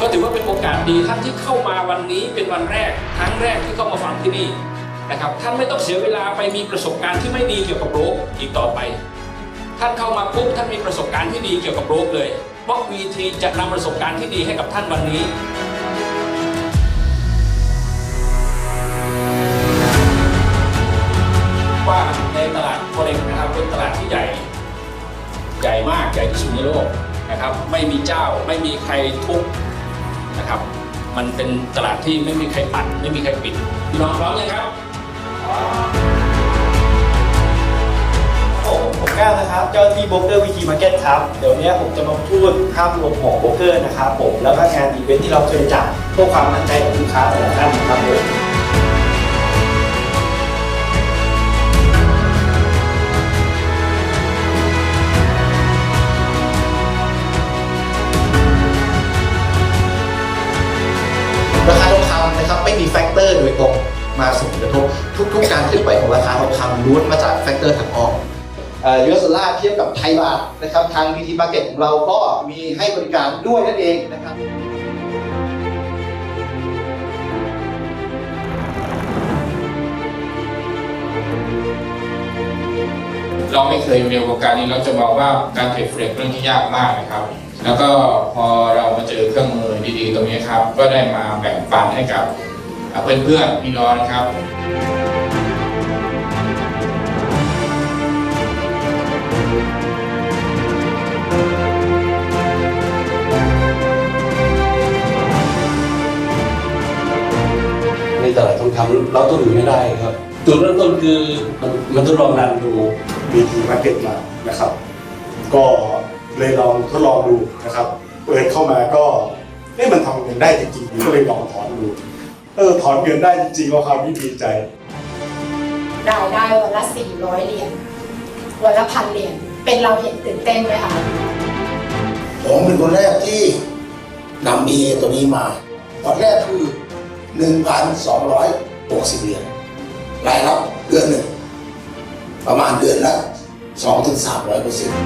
ก็ถือว่าเป็นโอกาสดีท่านที่เข้ามาวันนี้เป็นวันแรกครั้งแรกที่เข้ามาฟังที่นี่นะครับท่านไม่ต้องเสียเวลาไปมีประสบการณ์ที่ไม่ดีเกี่ยวกับโรคอีกต่อไป ท่านเข้ามาปุ๊บท่านมีประสบการณ์ที่ดีเกี่ยวกับโรคเลยเพราะ VT จะนำประสบการณ์ที่ดีให้กับท่านวันนี้ว่าในตลาดโคเร็กนะครับเป็นตลาดที่ใหญ่ ใหญ่มากใหญ่ที่สุดในโลกนะครับ ไม่มีเจ้าไม่มีใครทุบ นะครับ มันเป็นตลาดที่ไม่มีใครปัด ไม่มีใครปิดพี่น้องพร้อมยังครับผมผมก้าวนะครับ เจ้าหน้าที่โบรกเกอร์วีทีมาร์เก็ตครับ เดี๋ยวนี้ผมจะมาพูดภาพรวมของโบรกเกอร์นะครับผม แล้วก็งานอีเวนท์ที่เราเคยจัดเพื่อความมั่นใจของลูกค้าแต่ละท่านนะครับผม นะครับไม่มีแฟกเตอร์โดยตรงมาส่งผลกระทบทุก ๆ การเคลื่อนไหวของราคาทองคำล้วนมาจากแฟกเตอร์ทางอ้อมยูเอสดอลลาร์เทียบกับไทยบาทนะครับทาง BT Market ของเราก็มีให้บริการด้วยนั่นเองนะครับเราไม่เคยมีประสบการณ์นี้เราจะบอกว่าการเทรดเฟรกเรื่องที่ยากมากนะครับ แล้วก็พอเรา มาเจอเครื่องมือดีๆ ตรงนี้ครับ ก็ได้มาแบ่งปันให้กับเพื่อนๆพี่น้องนะครับในตลาดทองคำเราต้องอยู่ให้ได้ครับ จุดเริ่มต้นคือมันมันทดลองรันดู BT Market มานะครับ ก็เลยลองทดลองดูนะครับ เปิดเข้ามาก็เอ๊ะมันทำเงินได้จริงๆก็เลยลองถอนดูเออถอนเงินได้จริงๆว่าคราวนี้ดีใจ รายได้วันละ400เหรียญวันละพันเหรียญเป็นเราเห็นตื่นเต้นไหมคะผมเป็นคนแรกที่นำ BA ตัวนี้มาตอนแรกคือ 1,260 เหรียญรายรับเดือนหนึ่ง ประมาณเดือนละ2-300เปอร์เซ็นต์